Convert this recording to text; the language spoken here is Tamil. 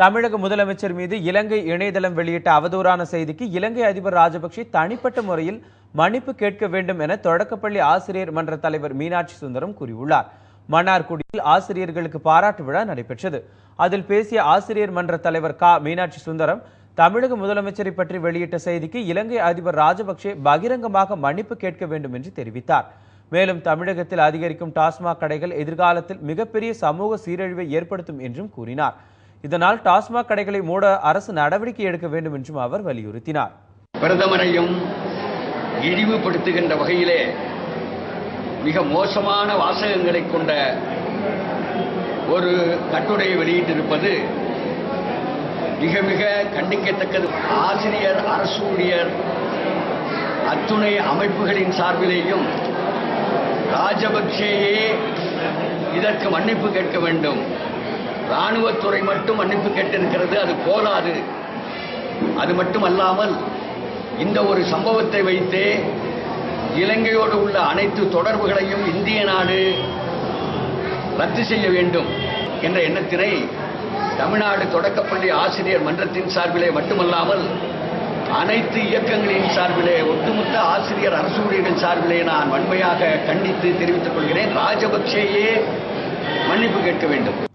தமிழக முதலமைச்சர் மீது இலங்கை இணையதளம் வெளியிட்ட அவதூறான செய்திக்கு இலங்கை அதிபர் ராஜபக்சே தனிப்பட்ட முறையில் மன்னிப்பு கேட்க வேண்டும் என தொடக்கப்பள்ளி ஆசிரியர் மன்ற தலைவர் மீனாட்சி சுந்தரம் கூறியுள்ளார். மன்னார்குடியில் ஆசிரியர்களுக்கு பாராட்டு விழா நடைபெற்றது. அதில் பேசிய ஆசிரியர் மன்ற தலைவர் கா. மீனாட்சி சுந்தரம் தமிழக முதலமைச்சரை பற்றி வெளியிட்ட செய்திக்கு இலங்கை அதிபர் ராஜபக்சே பகிரங்கமாக மன்னிப்பு கேட்க வேண்டும் என்று தெரிவித்தார். மேலும் தமிழகத்தில் அதிகரிக்கும் டாஸ்மாக் கடைகள் எதிர்காலத்தில் மிகப்பெரிய சமூக சீரழிவை ஏற்படுத்தும் என்றும் கூறினார். இதனால் டாஸ்மாக் கடைகளை மூட அரசு நடவடிக்கை எடுக்க வேண்டும் என்றும் அவர் வலியுறுத்தினார். பிரதமரையும் இழிவுபடுத்துகின்ற வகையிலே மிக மோசமான வாசகங்களை கொண்ட ஒரு கட்டுரையை வெளியிட்டிருப்பது மிக மிக கண்டிக்கத்தக்கது. ஆசிரியர் அரசு ஊழியர் அத்துணை அமைப்புகளின் சார்பிலேயும் ராஜபக்சேயே இதற்கு மன்னிப்பு கேட்க வேண்டும். ராணுவத்துறை மட்டும் மன்னிப்பு கேட்டிருக்கிறது அது போதாது. அது மட்டுமல்லாமல் இந்த ஒரு சம்பவத்தை வைத்தே இலங்கையோடு உள்ள அனைத்து தொடர்புகளையும் இந்திய நாடு ரத்து செய்ய வேண்டும் என்ற எண்ணத்தினை தமிழ்நாடு தொடக்கப்பள்ளி ஆசிரியர் மன்றத்தின் சார்பிலே மட்டுமல்லாமல் அனைத்து இயக்கங்களின் சார்பிலே ஒட்டுமொத்த ஆசிரியர் அரசு ஊழியர்கள் சார்பிலே நான் வன்மையாக கண்டித்து தெரிவித்துக் கொள்கிறேன். ராஜபக்சேயே மன்னிப்பு கேட்க வேண்டும்.